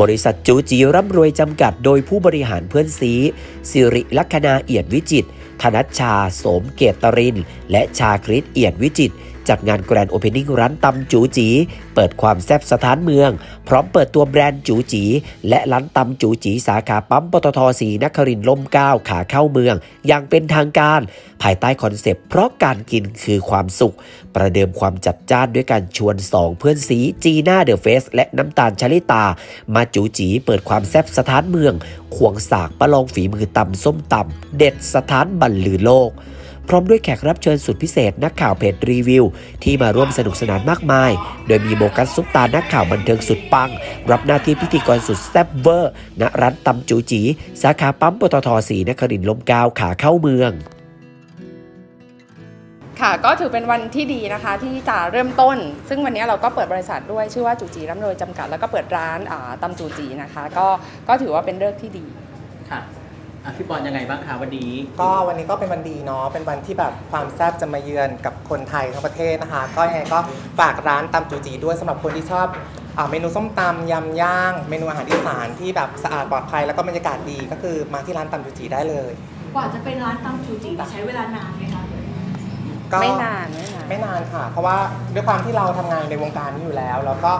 บริษัทจูจีร่ำรวยจำกัดโดยผู้บริหารเพื่อนซีสิริลัคนาเอียดวิจิตธนัชชา โสมเกตตริน และชาคริตเอียดวิจิต จัดงานแกรนด์โอเพนนิ่งร้านตำจูจี เปิดความแซ่บสถานเมือง พร้อมเปิดตัวแบรนด์จูจี และร้านตำจูจี สาขาปั๊มปตทสีนครินล่มเก้าขาเข้าเมือง อย่างเป็นทางการ ภายใต้คอนเซปต์เพราะการกินคือความสุข ประเดิมความจัดจ้านด้วยการชวนสองเพื่อนซีจีน่าเดอะเฟสและน้ำตาลชลิตา มาจูจีเปิดความแซ่บสถานเมือง ควงสากประลองฝีมือตำส้มตำเด็ดสถานบรรลือโลก พร้อมด้วยแขกรับเชิญสุดพิเศษนักข่าวเพจรีวิว ที่มาร่วมสนุกสนานมากมาย โดยมีโบกัสซุปตานักข่าวบันเทิงสุดปัง รับหน้าที่พิธีกรสุดแซ่บเวอร์ณร้านตำจูจี สาขาปั๊มปตทสีนครินทร์ลมเกล้าขาเข้าเมืองค่ะก็ถือเป็นวันที่ดีนะคะที่จะเริ่มต้น ซึ่งวันนี้เราก็เปิดบริษัทด้วยชื่อว่าจูจีร่ำรวยจำกัด แล้วก็เปิดร้านอ่าตำจูจีนะคะ ก็ก็ถือว่าเป็นเลิกษ์ที่ดีค่ะ อะพี่บอลยังไงบ้างคะวันนี้ ก็วันนี้ก็เป็นวันดีเนาะ เป็นวันที่แบบความแซ่บจะมาเยือนกับคนไทยทั้งประเทศนะคะ ก็ยังไงก็ฝากร้านตำจูจีด้วยสำหรับคนที่ชอบอาเมนูส้มตำยำย่าง เมนูอาหารอีสานที่แบบสะอาดปลอดภัยแล้วก็บรรยากาศดีก็คือมาที่ร้านตำจูจีได้เลย กว่าจะเป็นร้านตำจูจีใช้เวลานานไหมคะ ก็ไม่นานไม่นาน ไม่นานค่ะ เพราะว่าด้วยความที่เราทำงานในวงการนี้อยู่แล้ว แล้วก็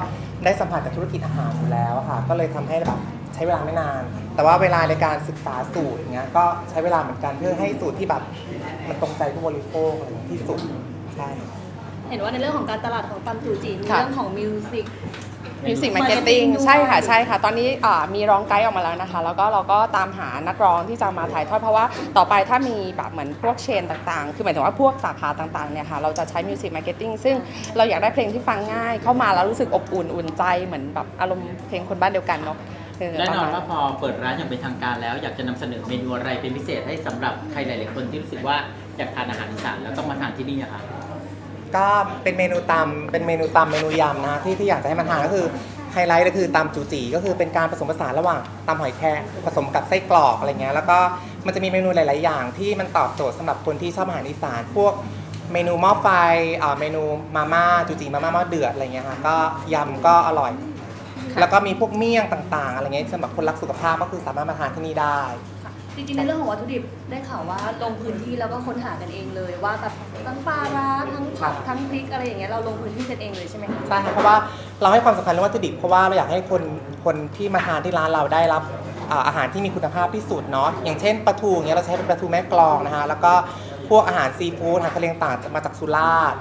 ได้สัมผัสกับธุรกิจอาหารอยู่แล้วค่ะ ก็เลยทำให้แบบ ใช้เวลาไม่นาน แต่ว่าเวลาในการศึกษาสูตรอย่างเงี้ยก็ใช้เวลาเหมือนกันเพื่อให้สูตรที่แบบมันตรงใจผู้บริโภคอะไรอย่างเงี้ยที่สุดใช่เห็นว่าในเรื่องของการตลาดของตำจูจีมีค่ะ เรื่องของมิวสิก มิวสิกมาร์เก็ตติ้ง Marketing ด้วย ใช่ค่ะใช่ค่ะ ตอนนี้อ่ามีร้องไกด์ออกมาแล้วนะคะ แล้วก็เราก็ตามหานักร้องที่จะมาถ่ายทอด เพราะว่าต่อไปถ้ามีแบบเหมือนพวกเชนต่างๆ คือหมายถึงว่าพวกสาขาต่างๆเนี่ยค่ะ เราจะใช้มิวสิกมาร์เก็ตติ้งซึ่งเราอยากได้เพลงที่ฟังง่าย เข้ามาแล้วรู้สึกอบอุ่นอุ่นใจเหมือนแบบอารมณ์เพลงคนบ้านเดียวกันเนาะ เแน่นอนประมณว่าพอเปิดร้านอย่างเป็นทางการแล้ว อยากจะนำเสนอเมนูอะไรเป็นพิเศษให้สำหรับใครหลาย ๆ คนที่รู้สึกว่าอยากทานอาหารอีสานแล้วต้องมาทานที่นี่อะค่ะ ก็เป็นเมนูตำเป็นเมนูตำเมนูยำนะที่ที่อยากจะให้มาทานก็คือไฮไลท์ก็คือตำจูจีก็คือเป็นการผสมผสานระหว่างตำหอยแครงผสมกับไส้กรอกอะไรเงี้ยแล้วก็มันจะมีเมนูหลาย ๆ อย่าง ที่มันตอบโจทย์สำหรับคนที่ชอบอาหารอีสานพวกเมนูหม้อไฟอ่าเมนูมาม่าจูจีมาม่าหม้อเดือดอะไรเงี้ยค่ะก็ยำก็อร่อย แล้วก็มีพวกเมี่ยงต่าง ๆ อะไรเงี้ยสำหรับคนรักสุขภาพก็คือสามารถมาทานที่นี่ได้จริงๆในเรื่องของวัตถุดิบได้ข่าวว่าลงพื้นที่แล้วก็ค้นหากันเองเลย ว่าแบบทั้งปลาร้าทั้งผักทั้งพริกอะไรอย่างเงี้ยเราลงพื้นที่กันเองเลยใช่ไหมคะ ใช่ครับเพราะว่าเราให้ความสำคัญเรื่องวัตถุดิบเพราะว่าเราอยากให้คนคนที่มาทานที่ร้านเราได้รับอ่าอาหารที่มีคุณภาพที่สุดเนาะอย่างเช่นปลาทูอย่างเงี้ยเราใช้เป็นปลาทูแม่กลองนะฮะแล้วก็พวกอาหารซีฟู้ดอาหารทะเลต่างๆจะมาจากสุราษฎร์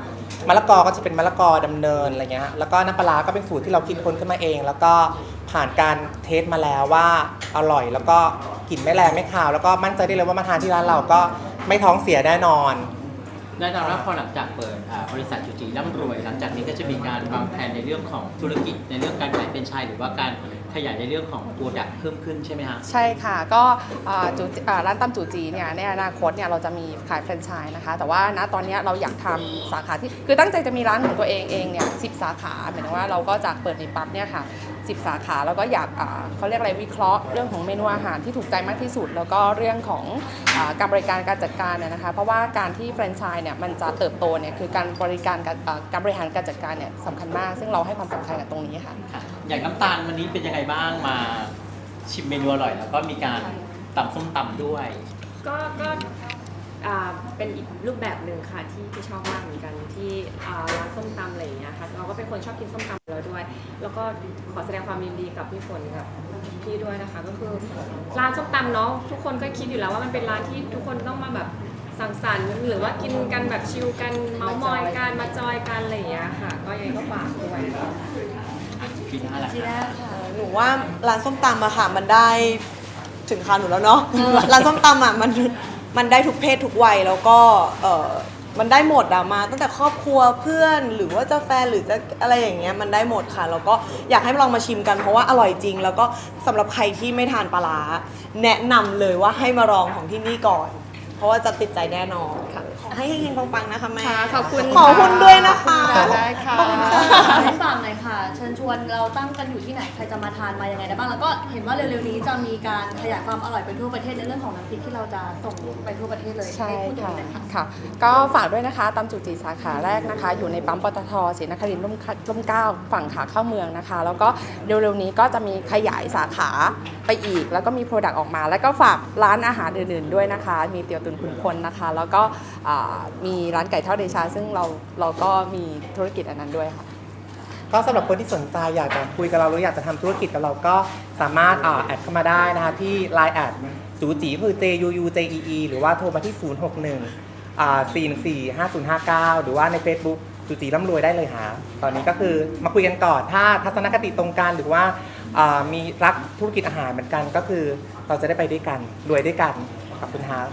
มะละกอก็จะเป็นมะละกอดำเนินอะไรเงี้ยฮะแล้วก็น้ำปลาร้าก็เป็นสูตรที่เราคิดค้นขึ้นมาเอง แล้วก็ผ่านการเทสมาแล้วว่าอร่อย แล้วก็กลิ่นไม่แรงไม่คาว แล้วก็มั่นใจได้เลยว่ามาทานที่ร้านเราก็ไม่ท้องเสียแน่นอน แน่นอนว่าพอหลังจากเปิดอ่าบริษัทจูจีร่ำรวย หลังจากนี้ก็จะมีการวางแผนในเรื่องของธุรกิจในเรื่องการขายเป็นไชส์หรือว่าการ ขยายในเรื่องของโปรดักต์เพิ่มขึ้นใช่ไหมฮะ ใช่ค่ะก็อ่าจูอ่าร้านตำจูจีเนี่ยในอนาคตเนี่ยเราจะมีขายแฟรนไชส์นะคะ แต่ว่าณตอนเนี้ยเราอยากทำสาขาที่คือตั้งใจจะมีร้านของตัวเองเองเนี่ยสิสาขาหมายถึงว่าเราก็จากเปิดในปั๊บเนี่ยค่ะสิสาขาแล้วก็อยากอ่าเขาเรียกอะไรวิเคราะห์เรื่องของเมนูอาหารที่ถูกใจมากที่สุด แล้วก็เรื่องของอาการบริการการจัดการเนี่ยนะคะ เพราะว่าการที่แฟรนไชส์เนี่ยมันจะเติบโตเนี่ยคือการบริการการอ่าการบริหารการจัดการเนี่ยสำคัญมาก ซึ่งเราให้ความสำคัญกับตรงนี้ค่ะ ค่ะ อย่างน้ำตาลวันนี้เป็นยังไงบ้างมาชิมเมนูอร่อย แล้วก็มีการตำส้มตำด้วย ก็ก็อ่าเป็นอีกรูปแบบหนึ่งค่ะที่ที่ชอบมากเหมือนกันที่อ่าร้านส้มตำอะไรอย่างเงี้ยค่ะเราก็เป็นคนชอบกินส้มตำอยู่แล้วด้วย แล้วก็ขอแสดงความยินดีกับพี่ฝนกับพี่ด้วยนะคะ ก็คือร้านส้มตำเนาะทุกคนก็คิดอยู่แล้วว่ามันเป็นร้านที่ทุกคนต้องมาแบบ สังสรรค์หรือว่ากินกันแบบชิลกันเมาส์มอยกันมาจอยกันอะไรอย่างเงี้ยค่ะ ก็ยังไงก็ฝากด้วยพี่น่ารักจีน่าค่ะหนูว่าร้านส้มตำอะค่ะมันได้ถึงคราวหนูแล้วเนาะร้านส้มตำอะมันมันได้ทุกเพศทุกวัยแล้วก็เออมันได้หมดอะมา ตั้งแต่ครอบครัวเพื่อนหรือว่าจะแฟนหรือจะอะไรอย่างเงี้ยมันได้หมดค่ะแล้วก็อยากให้ลองมาชิมกันเพราะว่าอร่อยจริง แล้วก็สำหรับใครที่ไม่ทานปลาร้าแนะนำเลยว่าให้มาลองของที่นี่ก่อน เพราะว่าจะติดใจแน่นอนค่ะ ให้เฮงๆปังๆนะคะแม่ค่ะขอบคุณขอบคุณด้วยนะคะค่ะได้ค่ะ ให้ฝากหน่อยค่ะ เชิญชวนเราตั้งกันอยู่ที่ไหน ใครจะมาทานมายังไงได้บ้าง แล้วก็เห็นว่าเร็วๆนี้จะมีการขยายความอร่อยไปทั่วประเทศในเรื่องของน้ำพริกที่เราจะส่งไปทั่วประเทศเลยใช่ห้พูดถึงค่ะหน่อยค่ะค่ะก็ฝากด้วยนะคะตำจุจีสาขาแรกนะคะ อยู่ในปั๊มปตทศรีนครินทร์ร่มร่มเกล้าฝั่งขาเข้าเมืองนะคะ แล้วก็เร็วๆนี้ก็จะมีขยายสาขาไปอีก แล้วก็มีโปรดักต์ออกมา แล้วก็ฝากร้านอาหารอื่นๆด้วยนะคะ มีเตี๋ยวตุนคุณพลนะคะ แล้วก็อ่ามีร้านไก่ทอดเดชา ซึ่งเราเราก็มีธุรกิจอันนั้นด้วยค่ะ ก็สำหรับคนที่สนใจอยากจะคุยกับเราหรืออยากจะทำธุรกิจกับเราก็สามารถอ่าแอดเข้ามาได้นะคะที่ Line แอดจูจีคือ J U U J E E หรือว่าโทรมาที่ 061อ่า414 5059 หรือว่าใน Facebook จูจีร่ำรวยได้เลยหา ตอนนี้ก็คือมาคุยกันก่อน ถ้าทัศนคติตรงกันหรือว่าอ่ามีรักธุรกิจอาหารเหมือนกันก็คือเราจะได้ไปด้วยกันรวยด้วยกันขอบคุณครับ